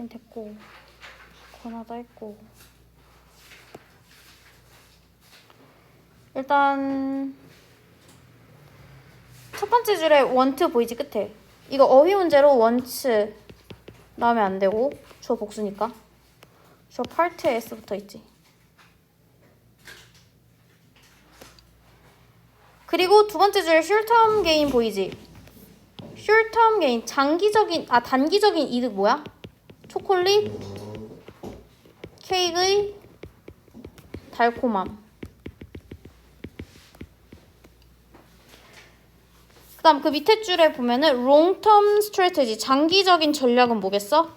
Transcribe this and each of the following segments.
얘는 됐고 권하다 했고. 일단 첫 번째 줄에 원트 보이지 끝에? 이거 어휘 문제로 원츠 나오면 안 되고 주어 복수니까. 주어 파트에 s 붙어 있지. 그리고 두 번째 줄에 슐텀 게인 보이지? 슐텀 게인 장기적인 아 단기적인 이득 뭐야? 초콜릿 케이크의 달콤함 그 다음 그 밑에 줄에 보면은 term strategy 장기적인 전략은 뭐겠어?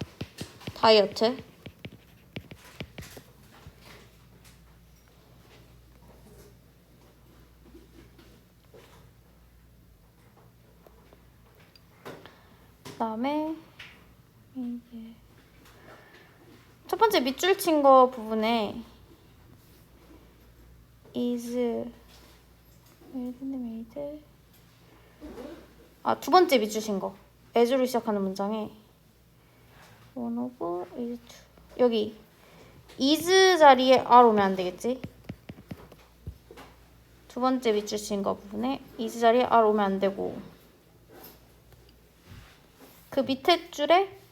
다이어트. 그 다음에 이게 첫 번째 밑줄 친 거 부분에 is made made 아, 두 번째 밑주신 거. as로 시작하는 문장에 one of is to 여기 is 자리에 are 오면 안 되겠지? 두 번째 밑주신 거 부분에 is 자리에 are 오면 안 되고 그 밑에 줄에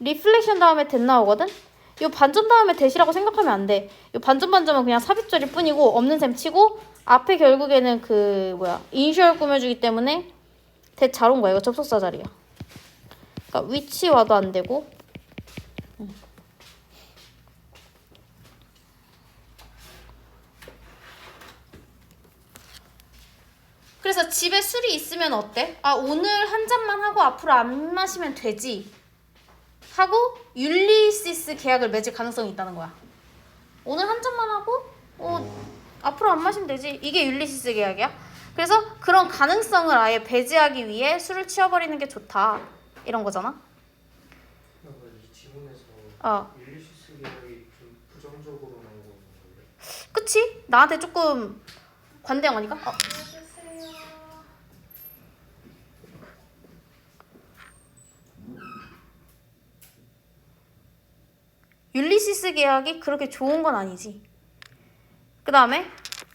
리플렉션 다음에 된 나오거든? 요 반전 다음에 대시라고 생각하면 안 돼. 요 반전 반전은 그냥 삽입절일 뿐이고 없는 셈 치고 앞에 결국에는 그 뭐야 인슈얼 꾸며주기 때문에 대 잘 온 거야. 이거 접속사 자리야. 그러니까 위치 와도 안 되고. 음. 그래서 집에 술이 있으면 어때? 아 오늘 한 잔만 하고 앞으로 안 마시면 되지. 하고 율리시스 계약을 맺을 가능성이 있다는 거야. 오늘 한 잔만 하고 어 앞으로 안 마시면 되지. 이게 율리시스 계약이야. 그래서 그런 가능성을 아예 배제하기 위해 술을 치워버리는 게 좋다. 이런 거잖아. 이 지문에서 어, 율리시스 계약이 좀 부정적으로 나오고 있는 거예요. 그치? 나한테 조금 관대한 거니까. 어. 율리시스 계약이 그렇게 좋은 건 아니지. 그 다음에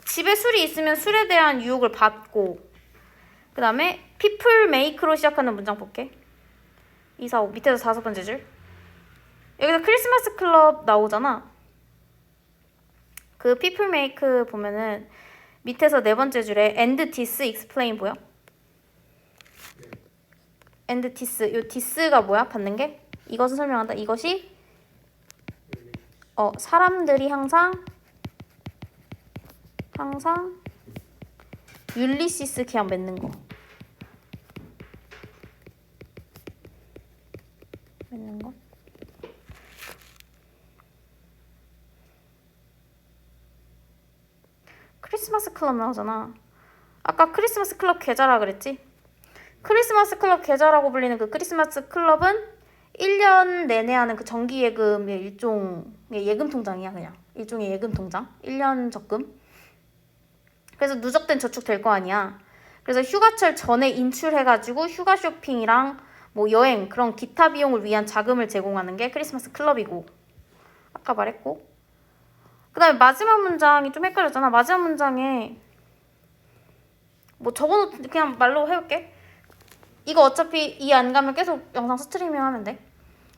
집에 술이 있으면 술에 대한 유혹을 받고 그 다음에 make로 시작하는 문장 볼게. 2, 4, 5 밑에서 다섯 번째 줄. 여기서 크리스마스 클럽 나오잖아. 그 make 보면은 밑에서 네 번째 줄에 and this explain 보여? and this 요 this가 뭐야? 받는 게 이것은 설명한다. 이것이 어 사람들이 항상 항상 율리시스 계약 맺는 거. 맺는 거? 크리스마스 클럽 나오잖아. 아까 크리스마스 클럽 계좌라 그랬지? 크리스마스 클럽 계좌라고 불리는 그 크리스마스 클럽은 1년 내내 하는 그 정기 예금의 일종의 예금 통장이야 그냥. 일종의 예금 통장. 1년 적금. 그래서 누적된 저축 될 거 아니야. 그래서 휴가철 전에 인출해가지고 휴가 쇼핑이랑 뭐 여행 그런 기타 비용을 위한 자금을 제공하는 게 크리스마스 클럽이고. 아까 말했고. 그 다음에 마지막 문장이 좀 헷갈렸잖아. 마지막 문장에 뭐 적어놓 그냥 말로 해볼게 이거 어차피 이 안 가면 계속 영상 스트리밍 하면 돼.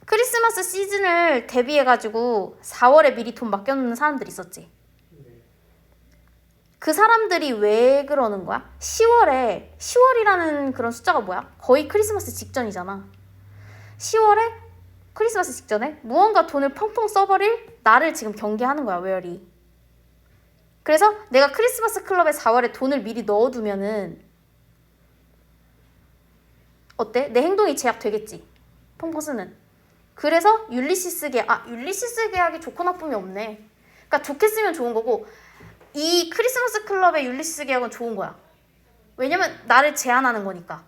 크리스마스 시즌을 대비해가지고 4월에 미리 돈 맡겨놓는 사람들 있었지. 네. 그 사람들이 왜 그러는 거야? 10월에 10월이라는 그런 숫자가 뭐야? 거의 크리스마스 직전이잖아. 10월에 크리스마스 직전에 무언가 돈을 펑펑 써버릴 나를 지금 경계하는 거야, 웨어리. 그래서 내가 크리스마스 클럽에 4월에 돈을 미리 넣어두면은 어때? 내 행동이 제약되겠지. 펑펑 쓰는. 그래서 율리시스 계약, 아, 율리시스 계약이 좋고 나쁨이 없네. 그러니까 좋게 쓰면 좋은 거고, 이 크리스마스 클럽의 율리시스 계약은 좋은 거야. 왜냐면 나를 제한하는 거니까.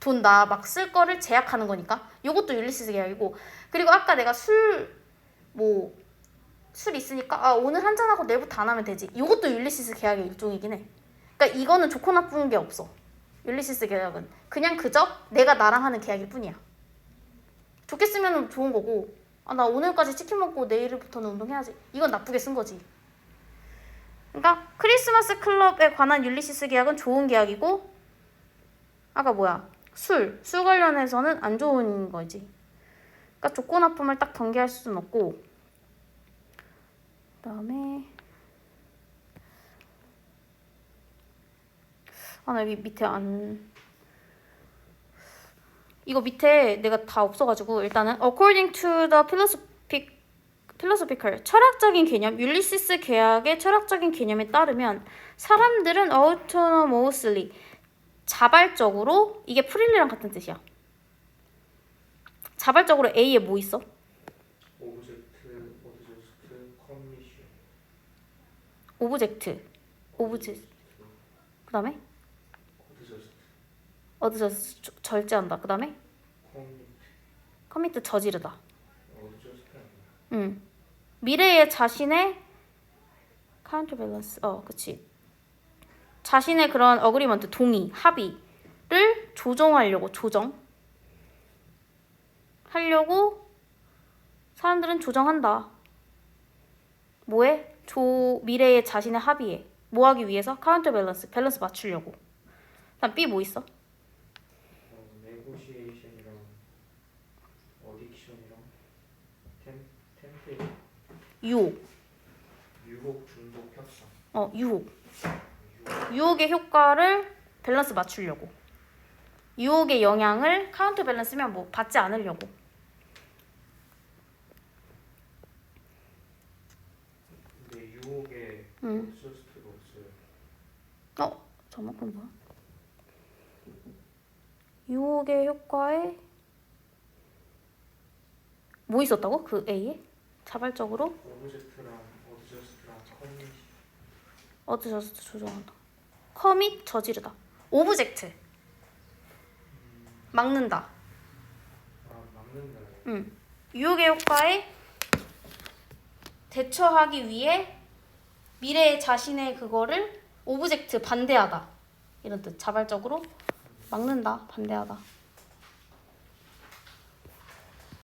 돈 나 막 쓸 거를 제약하는 거니까. 요것도 율리시스 계약이고. 그리고 아까 내가 술, 뭐, 술 있으니까, 아, 오늘 한잔하고 내일부터 안 하면 되지. 요것도 율리시스 계약의 일종이긴 해. 그러니까 이거는 좋고 나쁜 게 없어. 율리시스 계약은 그냥 그저 내가 나랑 하는 계약일 뿐이야. 좋게 쓰면 좋은 거고 아 나 오늘까지 치킨 먹고 내일부터는 운동해야지. 이건 나쁘게 쓴 거지. 그러니까 크리스마스 클럽에 관한 율리시스 계약은 좋은 계약이고 아까 뭐야? 술, 술 관련해서는 안 좋은 거지. 그러니까 조건 합품을 딱 경계할 수는 없고. 그다음에 아 나 여기 밑에 안 이거 밑에 내가 다 없어가지고 일단은 according to the philosophic philosophical 철학적인 개념 율리시스 계약의 철학적인 개념에 따르면 사람들은 autonomously 자발적으로 이게 프릴리랑 같은 뜻이야. 자발적으로 A에 뭐 있어? 오브젝트, 오브젝트, 커미션, 오브젝트, 오브젝트. 그다음에 어디서 절제한다. 그 다음에 커미트, 커미트 저지르다. 아니야? 응. 미래의 자신의 카운터밸런스. 어, 그치. 자신의 그런 어그리먼트, 동의, 합의를 조정하려고 조정 하려고 사람들은 조정한다. 뭐해? 조 미래의 자신의 합의에 뭐 하기 위해서 카운터밸런스, 밸런스 맞추려고. 그다음 B 뭐 있어? 어, 네고시에이션이랑 어딕션이랑 템, 템페, 유혹. 유혹, 중독, 협상, 어, 유혹. 유혹, 유혹의 효과를 밸런스 맞추려고. 유혹의 영향을 카운터 밸런스면 뭐 받지 않으려고. 근데 유혹에 응. 오브젝트가 없어요. 어, 뭐야? 유혹의 효과에 뭐 있었다고? 그 A에? 자발적으로 어드저스트 조정한다. 커밋 저지르다. 오브젝트 막는다. 아 막는다. 응. 유혹의 효과에 대처하기 위해 미래의 자신의 그거를 오브젝트 반대하다 이런 뜻 자발적으로 막는다 반대하다